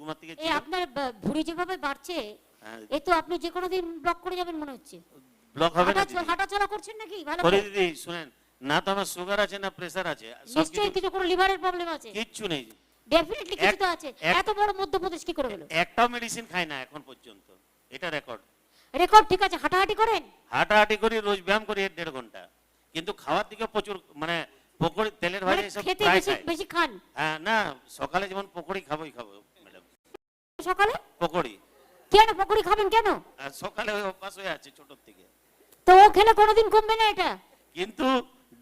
সুকুমার থেকে এই আপনার ভুঁড়ি যেভাবে বাড়ছে হ্যাঁ, এ তো আপনি যে কোনো দিন ব্লক করে যাবেন মনে হচ্ছে। ব্লক হবে না হাঁটা চলা করছেন নাকি? ভালো করে? দিদি শুনেন না তো আমার সুগার আছে না প্রেসার আছে নিশ্চয়ই কিছু কোনো লিভারের প্রবলেম আছে। কিচ্ছু নেই। ডেফিনেটলি কিছু তো আছে। এত বড় মধ্যপ্রদেশ কি করে হলো? একটাও মেডিসিন খাই না এখন পর্যন্ত। এটা রেকর্ড রেকর্ড ঠিক আছে হাঁটাহাঁটি করেন? হাঁটাহাঁটি করি রোজ ব্যায়াম করি এক দেড় ঘণ্টা। কিন্তু খাওয়ার দিকে প্রচুর মানে পকোড়ি তেলের ভাজি মানে এসব খেতে বেশি খান? হ্যাঁ না সকালে যেমন পকোড়ি খাবোই খাব। সকালে? পকোড়ি। কেন পকোড়ি খাবেন কেন? সকালে ওই অভ্যাস হয়ে আছে ছোট থেকে। তো ও খেলে কোনোদিন কমবে না এটা? কিন্তু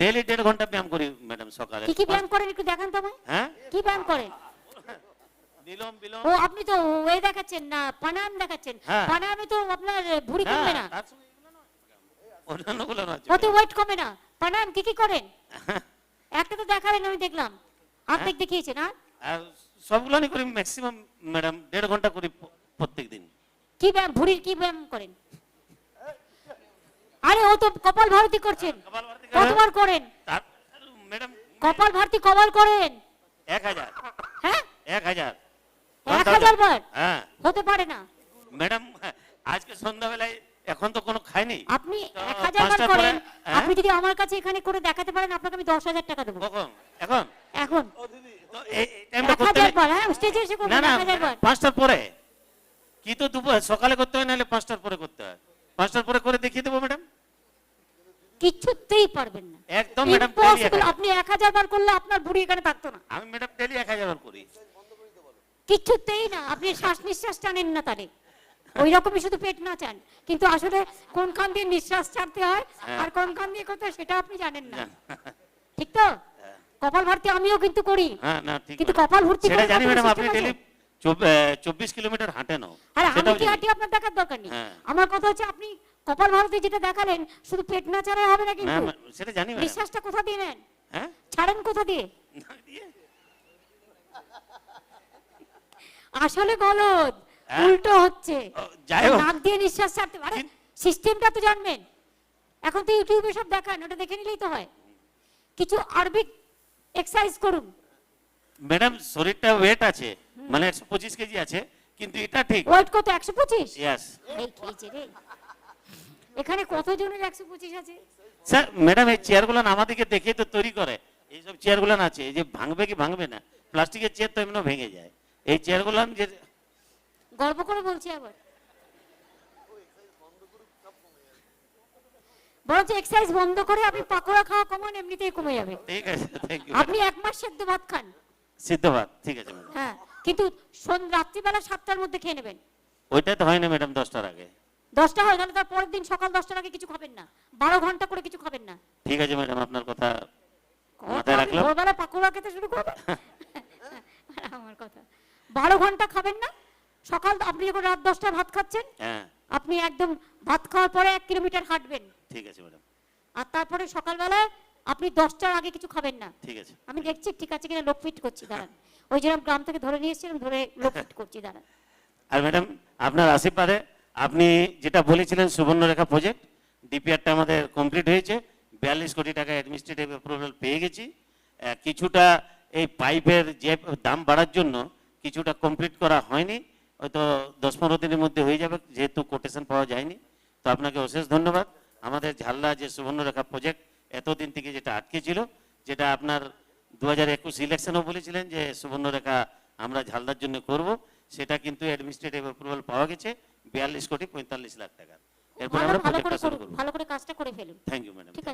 ডেলি দেড় ঘণ্টা ব্যায়াম করি ম্যাডাম সকালে। কি কি ব্যায়াম করেন একটু দেখান তো আমায় হ্যাঁ? কি ব্যায়াম করেন বিলম বিলম। ও আপনি তো ওয়ে দেখাচ্ছেন না প্রাণায়াম দেখাচ্ছেন। হ্যাঁ। প্রাণায়ামে তো আপনার ভুঁড়ি কমবে না। অন্যান্যগুলো নয়। ওতে ওয়েট কমে না। প্রাণায়াম কি কি করেন? একটা তো দেখালেন আমি দেখলাম। অর্ধেক হ্যাঁ। দেখিয়েছেন আর আর সবগুলো আমি করি ম্যাক্সিমাম ম্যাডাম দেড় ঘণ্টা করি প্রত্যেক দিন কি ব্যায়াম ভুঁড়ির কি ব্যায়াম করেন? আরে ও তো কপাল ভারতী করছেন। করেন? কতবার করেন? ম্যাডাম কপাল ভারতী কবার করেন। এক হাজার। হ্যাঁ? এক হাজার। এক হাজার। বার? হ্যাঁ। হতে পারে না। ম্যাডাম আজকে সন্ধ্যাবেলায় এখন তো কোনো খাইনি। আপনি এক হাজার বার করেন। হ্যাঁ? আপনি যদি আমার কাছে এখানে করে দেখাতে পারেন আপনাকে আমি দশ হাজার টাকা দেবো। কখন? এখন? এখন। তো এই নেই? বার হ্যাঁ না না এক হাজার বার পাঁচটার পরে। কি তো দুপুর সকালে করতে হয় নাহলে পাঁচটার পরে করতে হয়? পাঁচটার পরে করে দেখিয়ে দেবো ম্যাডাম কিচ্ছুতেই পারবেন না। একদম ম্যাডাম আপনি এক হাজার বার করলে আপনার বুড়ি এখানে থাকতো না। আমি ম্যাডাম ডেলি এক হাজার বার করি। কিচ্ছুতেই না আপনি শ্বাস নিঃশ্বাস টানেন না তারে ওই রকমই শুধু পেট না চান। কিন্তু আসলে কোন কান দিয়ে নিঃশ্বাস ছাড়তে হয় হ্যাঁ। আর কোন কান দিয়ে করতে হয় সেটা আপনি জানেন না। ঠিক তো? কপাল ভারতী আমিও কিন্তু করি। হ্যাঁ না ঠিক কিন্তু কপাল ভর্তি সেটা জানি ম্যাডাম আপনি? ডেলি চব্বিশ কিলোমিটার হাঁটেন আরে আমি কি হাঁটি আপনার দেখার দরকার নেই? হ্যাঁ। আমার কথা হচ্ছে আপনি কপাল ভারতী যেটা দেখালেন শুধু পেট না ছাড়াই হবে না কিন্তু। সেটা জানি ম্যাডাম। নিঃশ্বাসটা কোথা দিয়ে নেন? হ্যাঁ? ছাড়েন কোথা দিয়ে? আসলে গলদ হ্যাঁ? উল্টো হচ্ছে। ও, যাই হোক। নাক দিয়ে নিঃশ্বাস ছাড়তে পারে সিস্টেমটা তো জানবেন। এখন তো ইউটিউবে সব দেখান ওটা দেখে নিলেই তো হয়। কিছু আরবিক এক্সারসাইজ করুন। ম্যাডাম শরীরটা ওয়েট আছে মানে একশো পঁচিশ কেজি আছে কিন্তু এটা ঠিক। ওয়েট কত একশো পঁচিশ? ইয়াস এই খেয়েছে রে। এখানে কতজনের একশো পঁচিশ আছে? স্যার ম্যাডাম এই চেয়ারগুলো আমাদেরকে দেখে তো তৈরি করে। এইসব চেয়ারগুলো আছে এই যে ভাঙবে কি ভাঙবে না। প্লাস্টিকের চেয়ার তো এমনি ভেঙে যায়। এই চেয়ারগুলো যে গর্ব করে বলছি আবার। বরঞ্চ এক্সারসাইজ বন্ধ করে আপনি পাকোড়া খাওয়া কমান এমনিতেই কমে যাবে। ঠিক আছে থ্যাংক ইউ আপনি এক মাস সেদ্ধ ভাত খান। সিদ্ধ ভাত ঠিক আছে ম্যাডাম হ্যাঁ কিন্তু সন- রাত্রিবেলা সাতটার মধ্যে খেয়ে নেবেন। ওইটা তো হয় না ম্যাডাম দশটার আগে। দশটা হয় তাহলে তার পরের দিন সকাল দশটার আগে কিছু খাবেন না। বারো ঘণ্টা করে কিছু খাবেন না। ঠিক আছে ম্যাডাম আপনার কথা মাথায় রাখলাম। ভোরবেলা পাকোড়া খেতে শুরু করবেন? আমার কথা। বারো ঘণ্টা খাবেন না। সকাল আপনি যখন রাত দশটায় ভাত খাচ্ছেন হ্যাঁ। আপনি একদম ভাত খাওয়ার পরে এক কিলোমিটার হাঁটবেন। ঠিক আছে ম্যাডাম আর তারপরে সকালবেলা আপনি দশটার আগে কিছু খাবেন না। ঠিক আছে। আমি দেখছি ঠিক আছে কিনা লোক ফিট করছি দাঁড়ান। ওই যেরকম গ্রাম থেকে ধরে নিয়ে এসেছিলাম ধরে লোক ফিট করছি দাঁড়ান। আর ম্যাডাম আপনার আশীর্বাদে আপনি যেটা বলেছিলেন সুবর্ণরেখা প্রজেক্ট ডিপিআরটা আমাদের কমপ্লিট হয়েছে। বিয়াল্লিশ কোটি টাকা অ্যাডমিনিস্ট্রেটিভ অ্যাপ্রুভাল পেয়ে গেছি। কিছুটা এই পাইপের যে দাম বাড়ার জন্য কিছুটা কমপ্লিট করা হয়নি। হয়তো দশ পনেরো দিনের মধ্যে হয়ে যাবে যেহেতু কোটেশন পাওয়া যায়নি। তো আপনাকে অশেষ ধন্যবাদ। আমাদের ঝাল্লা যে সুবর্ণরেখা প্রজেক্ট এতদিন থেকে যেটা আটকে ছিল যেটা আপনার দু হাজার একুশ ইলেকশনও বলেছিলেন যে সুবর্ণরেখা আমরা ঝালদার জন্য করব সেটা কিন্তু অ্যাডমিনিস্ট্রেটিভ অ্যাপ্রুভাল পাওয়া গেছে বিয়াল্লিশ কোটি পঁয়তাল্লিশ লাখ টাকা। এরপর আমরা ভালো করে প্রজেক্টটা শুরু করুন ভালো করে কাজটা করে ফেলুন। থ্যাংক ইউ ম্যাডাম ঠিক